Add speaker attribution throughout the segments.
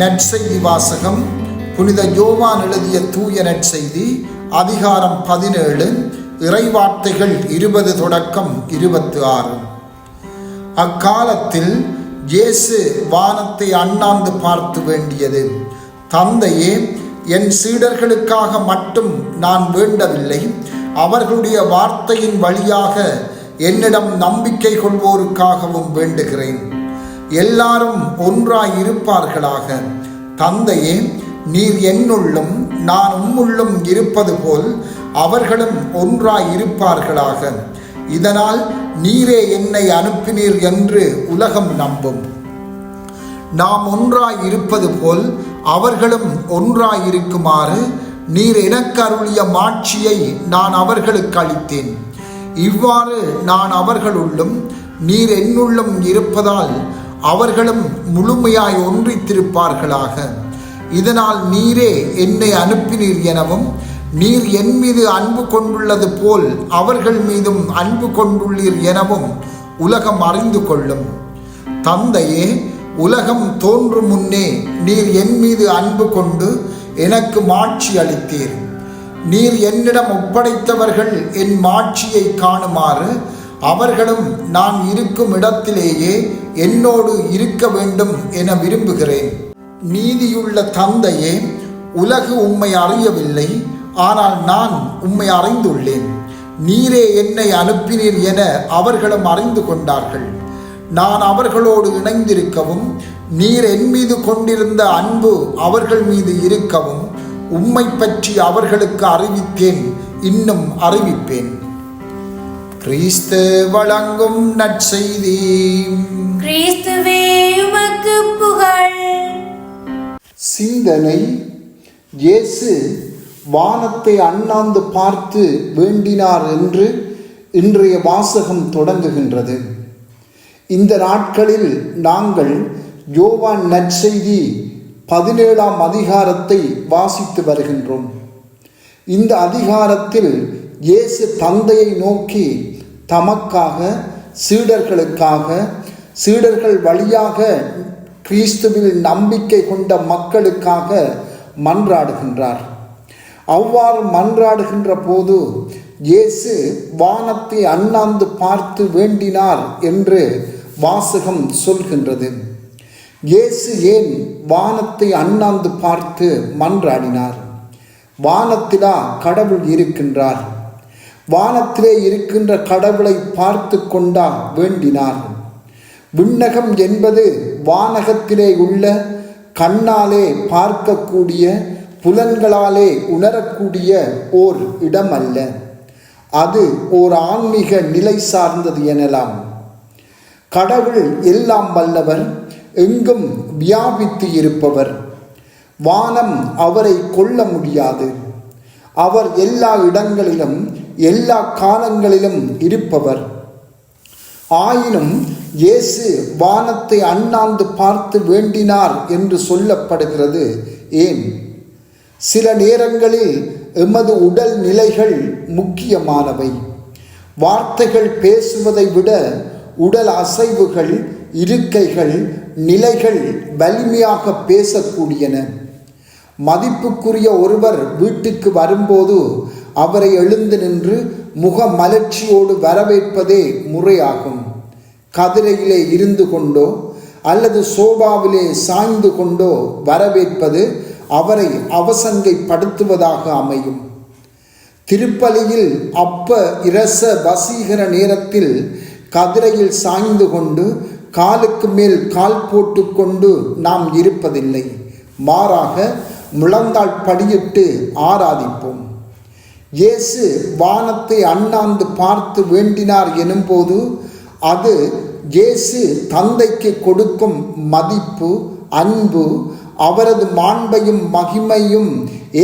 Speaker 1: நற்செய்தி வாசகம் புனித யோவான் எழுதிய தூய நற்செய்தி அதிகாரம் பதினேழு இறைவார்த்தைகள் இருபது தொடக்கம் இருபத்து ஆறு. அக்காலத்தில் இயேசு வானத்தை அண்ணாந்து பார்த்து வேண்டியது. தந்தையே என் சீடர்களுக்காக மட்டும் நான் வேண்டவில்லை. அவர்களுடைய வார்த்தையின் வழியாக என்னிடம் நம்பிக்கை கொள்வோருக்காகவும் வேண்டுகிறேன். எல்லாரும் ஒன்றாய் இருப்பார்களாக தந்தையே நீர் என்னுள்ளும் நான் உம்முள்ளும் இருப்பது போல் அவர்களும் ஒன்றாய் இருப்பார்களாக இதனால் நீரே என்னை அனுப்பினீர் என்று உலகம் நம்பும். நாம் ஒன்றாய் இருப்பது போல் அவர்களும் ஒன்றாய் இருக்குமாறு நீர் எனக்கு அருளிய மாட்சியை நான் அவர்களுக்கு அளித்தேன். இவ்வாறு நான் அவர்களுள்ளும் நீர் என்னுள்ளும் இருப்பதால் அவர்களும் முழுமையாய் ஒன்றித்திருப்பார்களாக. இதனால் நீரே என்னை அனுப்பினீர் எனவும் நீர் என் மீது அன்பு கொண்டுள்ளது போல் அவர்கள் மீதும் அன்பு கொண்டுள்ளீர் எனவும் உலகம் அறிந்து கொள்ளும். தந்தையே உலகம் தோன்றும் முன்னே நீர் என் மீது அன்பு கொண்டு எனக்கு மாட்சி அளித்தீர். நீர் என்னிடம் ஒப்படைத்தவர்கள் என் மாட்சியை காணுமாறு அவர்களும் நான் இருக்கும் இடத்திலேயே என்னோடு இருக்க வேண்டும் என விரும்புகிறேன். நீதியுள்ள தந்தையே உலகு உம்மை அறியவில்லை ஆனால் நான் உம்மை அறிந்துள்ளேன். நீரே என்னை அனுப்பினீர் என அவர்களும் அறிந்து கொண்டார்கள். நான் அவர்களோடு இணைந்திருக்கவும் நீர் என் மீது கொண்டிருந்த அன்பு அவர்கள் மீது இருக்கவும் உம்மை பற்றி அவர்களுக்கு அறிவித்தேன் இன்னும் அறிவிப்பேன். கிறிஸ்து வழங்கும் நற்செய்தி.
Speaker 2: கிறிஸ்துவே உமக்கு புகழ்.
Speaker 1: சிந்தனை இயேசு வானத்தை அண்ணாந்து பார்த்து வேண்டினார் என்று இன்றைய வாசகம் தொடங்குகின்றது. இந்த நாட்களில் நாங்கள் யோவான் நற்செய்தி பதினேழாம் அதிகாரத்தை வாசித்து வருகின்றோம். இந்த அதிகாரத்தில் இயேசு தந்தையை நோக்கி தமக்காக சீடர்களுக்காக சீடர்கள் வழியாக கிறிஸ்துவில் நம்பிக்கை கொண்ட மக்களுக்காக மன்றாடுகின்றார். அவ்வாறு மன்றாடுகின்ற போது இயேசு வானத்தை அண்ணாந்து பார்த்து வேண்டினார் என்று வாசகம் சொல்கின்றது. இயேசு ஏன் வானத்தை அண்ணாந்து பார்த்து மன்றாடினார்? வானத்திலா கடவுள் இருக்கின்றார். வானத்திலே இருக்கின்ற கடவுளை பார்த்து கொண்டா வேண்டினார் விண்ணகம் என்பது வானகத்திலே உள்ள கண்ணாலே பார்க்கக்கூடிய புலன்களாலே உணரக்கூடிய ஓர் இடம் அல்ல அது ஓர் ஆன்மீக நிலை சார்ந்தது எனலாம். கடவுள் எல்லாம் வல்லவர் எங்கும் வியாபித்து இருப்பவர். வானம் அவரை கொல்ல முடியாது. அவர் எல்லா இடங்களிலும் எல்லா காலங்களிலும் இருப்பவர். ஆயினும் இயேசு வானத்தை அண்ணாந்து பார்த்து வேண்டினார் என்று சொல்லப்படுகிறது. ஏன்? சில நேரங்களில் எமது உடல் நிலைகள் முக்கியமானவை. வார்த்தைகள் பேசுவதை விட உடல் அசைவுகள் இருக்கைகள் நிலைகள் வலிமையாக பேசக்கூடியன. மதிப்புக்குரிய ஒருவர் வீட்டுக்கு வரும்போது அவரை எழுந்து நின்று முக மலர்ச்சியோடு வரவேற்பதே முறையாகும். கதிரையிலே இருந்து கொண்டோ அல்லது சோபாவிலே சாய்ந்து கொண்டோ வரவேற்பது அவரை அவசங்கைப்படுத்துவதாக அமையும். திருப்பலியில் அப்ப இரச வசீகர நேரத்தில் கதிரையில் சாய்ந்து கொண்டு காலுக்கு மேல் கால் போட்டுக்கொண்டு நாம் இருப்பதில்லை. மாறாக முழந்தாள் படியிட்டு ஆராதிப்போம். இயேசு வானத்தை அண்ணாந்து பார்த்து வேண்டினார் எனும்போது அது இயேசு தந்தைக்கு கொடுக்கும் மதிப்பு அன்பு அவரது மாண்பையும் மகிமையும்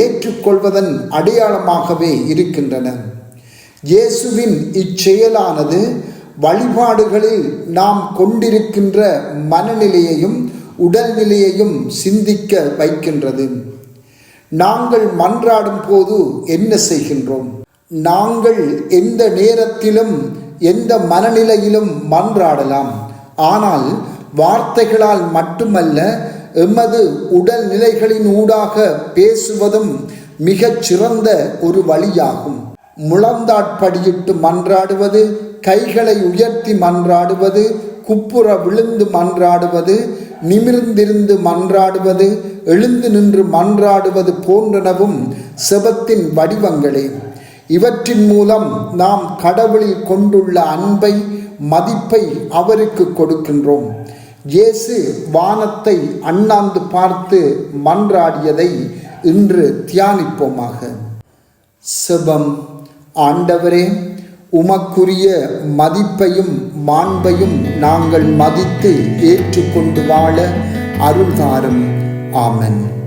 Speaker 1: ஏற்றுக்கொள்வதன் அடையாளமாகவே இருக்கின்றன. இயேசுவின் இச்செயலானது வழிபாடுகளில் நாம் கொண்டிருக்கின்ற மனநிலையையும் உடல்நிலையையும் சிந்திக்க வைக்கின்றது. நாங்கள் மன்றாடும் போது என்ன செய்கின்றோம்? நாங்கள் எந்த நேரத்திலும் எந்த மனநிலையிலும் மன்றாடலாம். ஆனால் வார்த்தைகளால் மட்டுமல்ல எமது உடல் நிலைகளின் ஊடாக பேசுவதும் மிகச் சிறந்த ஒரு வழியாகும். முழந்தாட்படியிட்டு மன்றாடுவது கைகளை உயர்த்தி மன்றாடுவது குப்புற விழுந்து மன்றாடுவது நிமிர்ந்திருந்து மன்றாடுவது எழுந்து நின்று மன்றாடுவது போன்றனவும் செபத்தின் வடிவங்களே. இவற்றின் மூலம் நாம் கடவுளில் கொண்டுள்ள அன்பை மதிப்பை அவருக்கு கொடுக்கின்றோம். இயேசு வானத்தை அண்ணாந்து பார்த்து மன்றாடியதை இன்று தியானிப்போமாக. செபம் ஆண்டவரே உமக்குரிய மதிப்பையும் மாண்பையும் நாங்கள் மதித்து ஏற்றுக்கொண்டு வாழ அருள்தாரும். Amen.